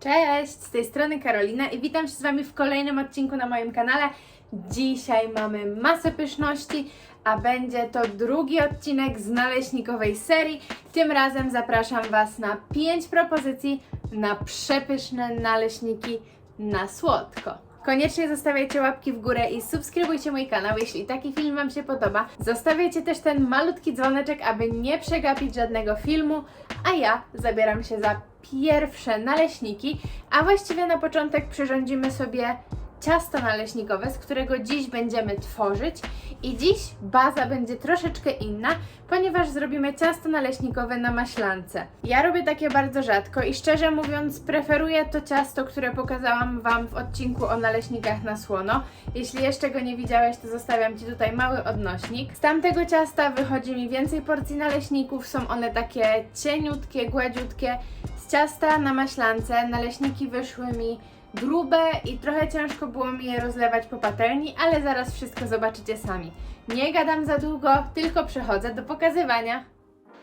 Cześć, z tej strony Karolina i witam się z Wami w kolejnym odcinku na moim kanale. Dzisiaj mamy masę pyszności, a będzie to drugi odcinek z naleśnikowej serii. Tym razem zapraszam Was na 5 propozycji na przepyszne naleśniki na słodko. Koniecznie zostawiajcie łapki w górę i subskrybujcie mój kanał, jeśli taki film Wam się podoba. Zostawiajcie też ten malutki dzwoneczek, aby nie przegapić żadnego filmu, a ja zabieram się za pierwsze naleśniki, a właściwie na początek przyrządzimy sobie ciasto naleśnikowe, z którego dziś będziemy tworzyć i dziś baza będzie troszeczkę inna, ponieważ zrobimy ciasto naleśnikowe na maślance. Ja robię takie bardzo rzadko i szczerze mówiąc preferuję to ciasto, które pokazałam Wam w odcinku o naleśnikach na słono. Jeśli jeszcze go nie widziałeś, to zostawiam Ci tutaj mały odnośnik. Z tamtego ciasta wychodzi mi więcej porcji naleśników, są one takie cieniutkie, gładziutkie. Z ciasta na maślance naleśniki wyszły mi grube i trochę ciężko było mi je rozlewać po patelni, ale zaraz wszystko zobaczycie sami. Nie gadam za długo, tylko przechodzę do pokazywania.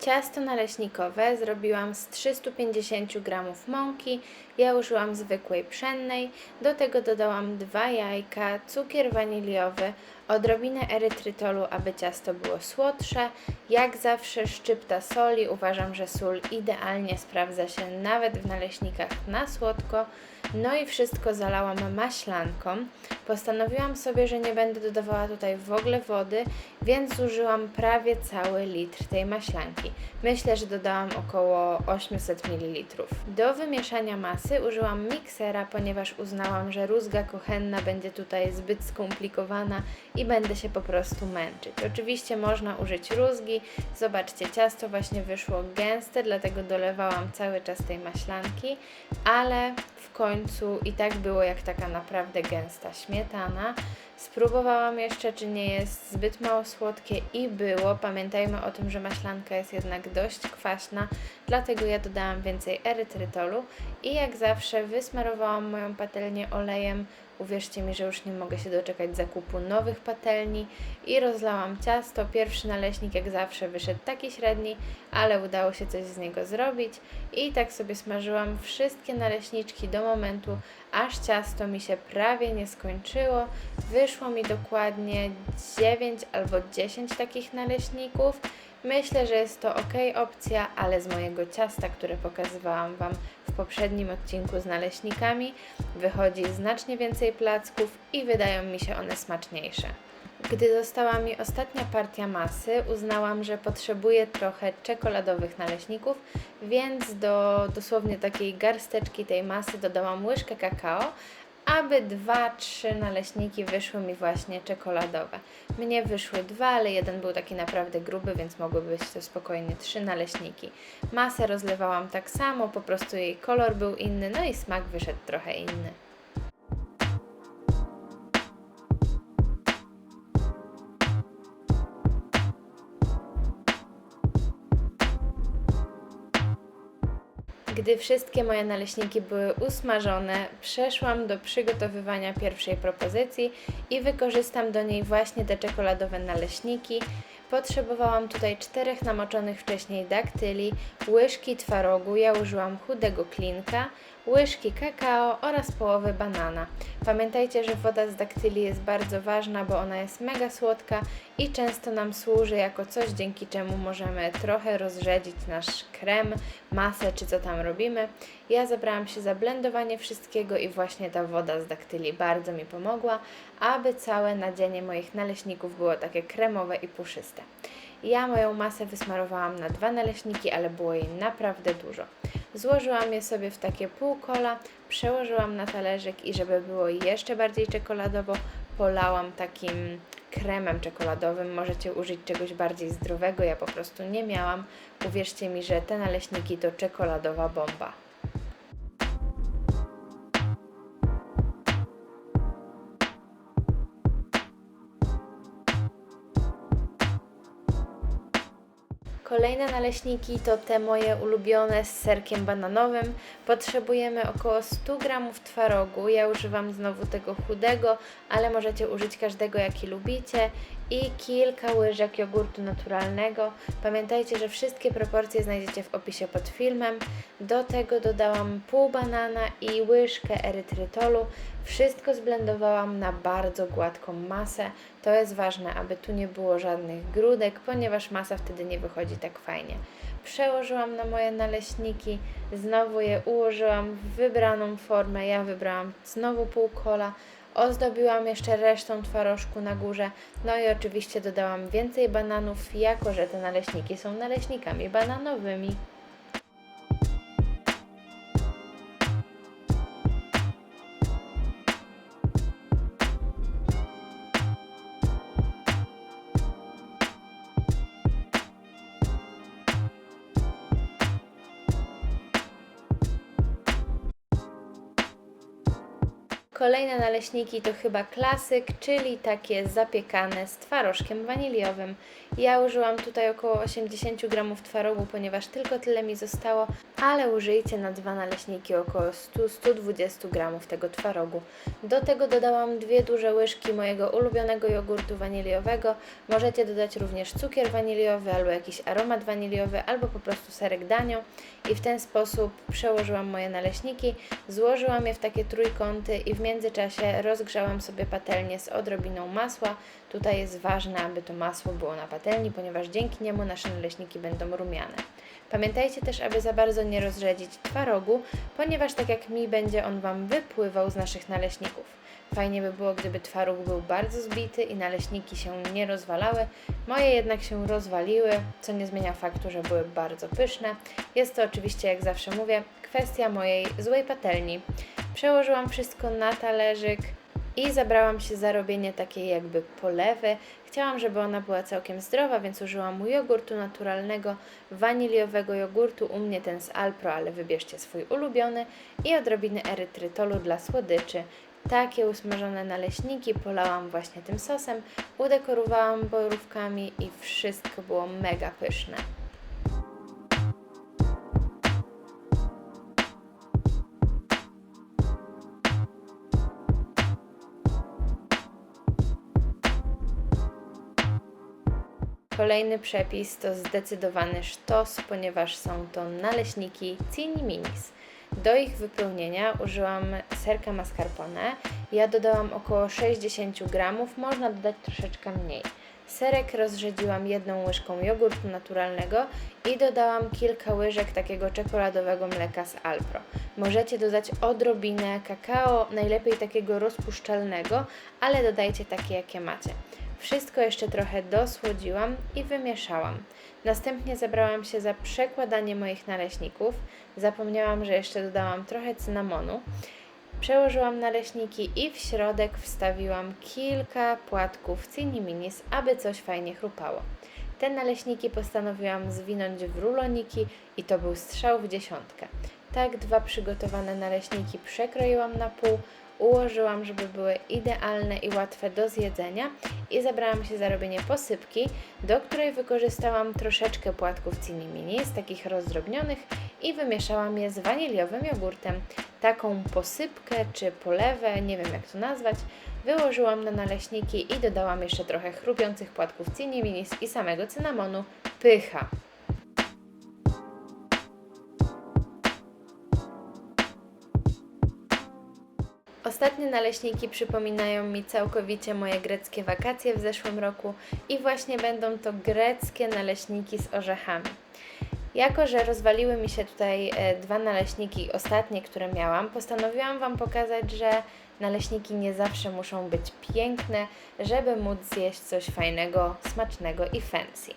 Ciasto naleśnikowe zrobiłam z 350 g mąki. Ja użyłam zwykłej pszennej. Do tego dodałam dwa jajka, cukier waniliowy, odrobinę erytrytolu, aby ciasto było słodsze. Jak zawsze szczypta soli. Uważam, że sól idealnie sprawdza się nawet w naleśnikach na słodko. No i wszystko zalałam maślanką. Postanowiłam sobie, że nie będę dodawała tutaj w ogóle wody, więc zużyłam prawie cały litr tej maślanki. Myślę, że dodałam około 800 ml. Do wymieszania masy użyłam miksera, ponieważ uznałam, że rózga kuchenna będzie tutaj zbyt skomplikowana i będę się po prostu męczyć. Oczywiście można użyć rózgi. Zobaczcie, ciasto właśnie wyszło gęste, dlatego dolewałam cały czas tej maślanki, ale w końcu i tak było jak taka naprawdę gęsta śmietana. Spróbowałam jeszcze, czy nie jest zbyt mało słodkie i było. Pamiętajmy o tym, że maślanka jest jednak dość kwaśna, dlatego ja dodałam więcej erytrytolu i jak zawsze wysmarowałam moją patelnię olejem. Uwierzcie mi, że już nie mogę się doczekać zakupu nowych patelni i rozlałam ciasto. Pierwszy naleśnik jak zawsze wyszedł taki średni, ale udało się coś z niego zrobić i tak sobie smażyłam wszystkie naleśniczki do momentu, aż ciasto mi się prawie nie skończyło. Wyszło mi dokładnie 9 albo 10 takich naleśników. Myślę, że jest to ok opcja, ale z mojego ciasta, które pokazywałam Wam w poprzednim odcinku z naleśnikami, wychodzi znacznie więcej placków i wydają mi się one smaczniejsze. Gdy została mi ostatnia partia masy, uznałam, że potrzebuję trochę czekoladowych naleśników, więc do dosłownie takiej garsteczki tej masy dodałam łyżkę kakao, aby dwa, trzy naleśniki wyszły mi właśnie czekoladowe. Mnie wyszły dwa, ale jeden był taki naprawdę gruby, więc mogły być to spokojnie trzy naleśniki. Masę rozlewałam tak samo, po prostu jej kolor był inny, no i smak wyszedł trochę inny. Gdy wszystkie moje naleśniki były usmażone, przeszłam do przygotowywania pierwszej propozycji i wykorzystam do niej właśnie te czekoladowe naleśniki. Potrzebowałam tutaj czterech namoczonych wcześniej daktyli, łyżki twarogu, ja użyłam chudego klinka, łyżki kakao oraz połowy banana. Pamiętajcie, że woda z daktyli jest bardzo ważna, bo ona jest mega słodka i często nam służy jako coś, dzięki czemu możemy trochę rozrzedzić nasz krem, masę czy co tam robimy. Ja zabrałam się za blendowanie wszystkiego i właśnie ta woda z daktyli bardzo mi pomogła, aby całe nadzienie moich naleśników było takie kremowe i puszyste. Ja moją masę wysmarowałam na dwa naleśniki, ale było jej naprawdę dużo. Złożyłam je sobie w takie półkola, przełożyłam na talerzyk i żeby było jeszcze bardziej czekoladowo, polałam takim kremem czekoladowym. Możecie użyć czegoś bardziej zdrowego, ja po prostu nie miałam. Uwierzcie mi, że te naleśniki to czekoladowa bomba. Kolejne naleśniki to te moje ulubione z serkiem bananowym. Potrzebujemy około 100 g twarogu. Ja używam znowu tego chudego, ale możecie użyć każdego jaki lubicie. I kilka łyżek jogurtu naturalnego. Pamiętajcie, że wszystkie proporcje znajdziecie w opisie pod filmem. Do tego dodałam pół banana i łyżkę erytrytolu. Wszystko zblendowałam na bardzo gładką masę. To jest ważne, aby tu nie było żadnych grudek, ponieważ masa wtedy nie wychodzi tak fajnie. Przełożyłam na moje naleśniki, znowu je ułożyłam w wybraną formę. Ja wybrałam znowu pół kola. Ozdobiłam jeszcze resztą twarożku na górze, no i oczywiście dodałam więcej bananów, jako że te naleśniki są naleśnikami bananowymi. Kolejne naleśniki to chyba klasyk, czyli takie zapiekane z twarożkiem waniliowym. Ja użyłam tutaj około 80 gramów twarogu, ponieważ tylko tyle mi zostało, ale użyjcie na dwa naleśniki około 100-120 gramów tego twarogu. Do tego dodałam dwie duże łyżki mojego ulubionego jogurtu waniliowego. Możecie dodać również cukier waniliowy albo jakiś aromat waniliowy, albo po prostu serek danio i w ten sposób przełożyłam moje naleśniki, złożyłam je w takie trójkąty i w rozgrzałam sobie patelnię z odrobiną masła. Tutaj jest ważne, aby to masło było na patelni, ponieważ dzięki niemu nasze naleśniki będą rumiane. Pamiętajcie też, aby za bardzo nie rozrzedzić twarogu, ponieważ tak jak mi będzie on Wam wypływał z naszych naleśników. Fajnie by było, gdyby twaróg był bardzo zbity i naleśniki się nie rozwalały. Moje jednak się rozwaliły, co nie zmienia faktu, że były bardzo pyszne. Jest to oczywiście, jak zawsze mówię, kwestia mojej złej patelni. Przełożyłam wszystko na talerzyk i zabrałam się za robienie takiej jakby polewy. Chciałam, żeby ona była całkiem zdrowa, więc użyłam jogurtu naturalnego, waniliowego jogurtu, u mnie ten z Alpro, ale wybierzcie swój ulubiony i odrobiny erytrytolu dla słodyczy. Takie usmażone naleśniki polałam właśnie tym sosem, udekorowałam borówkami i wszystko było mega pyszne. Kolejny przepis to zdecydowany sztos, ponieważ są to naleśniki Cini Minis. Do ich wypełnienia użyłam serka mascarpone. Ja dodałam około 60 gramów, można dodać troszeczkę mniej. Serek rozrzedziłam jedną łyżką jogurtu naturalnego i dodałam kilka łyżek takiego czekoladowego mleka z Alpro. Możecie dodać odrobinę kakao, najlepiej takiego rozpuszczalnego, ale dodajcie takie jakie macie. Wszystko jeszcze trochę dosłodziłam i wymieszałam. Następnie zabrałam się za przekładanie moich naleśników. Zapomniałam, że jeszcze dodałam trochę cynamonu. Przełożyłam naleśniki i w środek wstawiłam kilka płatków cini minis, aby coś fajnie chrupało. Te naleśniki postanowiłam zwinąć w ruloniki i to był strzał w dziesiątkę. Tak dwa przygotowane naleśniki przekroiłam na pół, ułożyłam, żeby były idealne i łatwe do zjedzenia i zabrałam się za robienie posypki, do której wykorzystałam troszeczkę płatków cini mini z takich rozdrobnionych i wymieszałam je z waniliowym jogurtem. Taką posypkę czy polewę, nie wiem jak to nazwać, wyłożyłam na naleśniki i dodałam jeszcze trochę chrupiących płatków cini minis i samego cynamonu. Pycha! Ostatnie naleśniki przypominają mi całkowicie moje greckie wakacje w zeszłym roku i właśnie będą to greckie naleśniki z orzechami. Jako, że rozwaliły mi się tutaj e, dwa naleśniki ostatnie, które miałam, postanowiłam Wam pokazać, że naleśniki nie zawsze muszą być piękne, żeby móc zjeść coś fajnego, smacznego i fancy.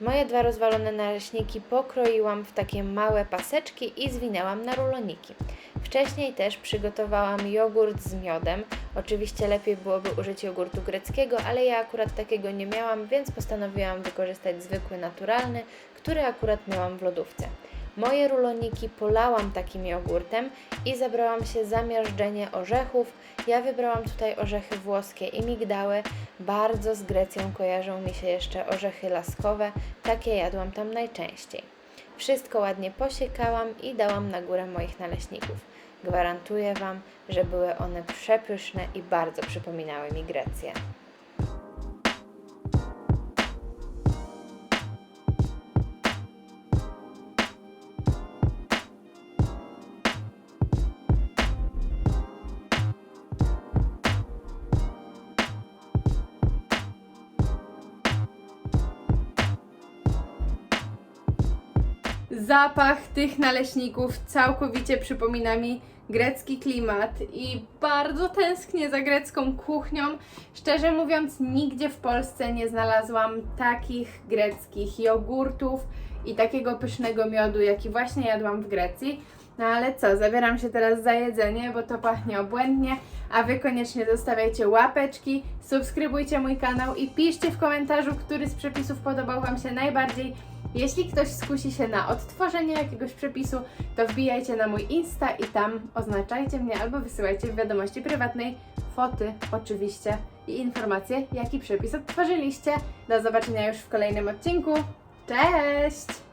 Moje dwa rozwalone naleśniki pokroiłam w takie małe paseczki i zwinęłam na ruloniki. Wcześniej też przygotowałam jogurt z miodem. Oczywiście lepiej byłoby użyć jogurtu greckiego, ale ja akurat takiego nie miałam, więc postanowiłam wykorzystać zwykły, naturalny, który akurat miałam w lodówce. Moje ruloniki polałam takim jogurtem i zabrałam się za miażdżenie orzechów. Ja wybrałam tutaj orzechy włoskie i migdały. Bardzo z Grecją kojarzą mi się jeszcze orzechy laskowe. Takie jadłam tam najczęściej. Wszystko ładnie posiekałam i dałam na górę moich naleśników. Gwarantuję Wam, że były one przepyszne i bardzo przypominały mi Grecję. Zapach tych naleśników całkowicie przypomina mi grecki klimat i bardzo tęsknię za grecką kuchnią. Szczerze mówiąc, nigdzie w Polsce nie znalazłam takich greckich jogurtów i takiego pysznego miodu, jaki właśnie jadłam w Grecji. No ale co, zabieram się teraz za jedzenie, bo to pachnie obłędnie, a Wy koniecznie zostawiajcie łapeczki, subskrybujcie mój kanał i piszcie w komentarzu, który z przepisów podobał Wam się najbardziej. Jeśli ktoś skusi się na odtworzenie jakiegoś przepisu, to wbijajcie na mój Insta i tam oznaczajcie mnie albo wysyłajcie w wiadomości prywatnej foty oczywiście i informacje, jaki przepis odtworzyliście. Do zobaczenia już w kolejnym odcinku. Cześć!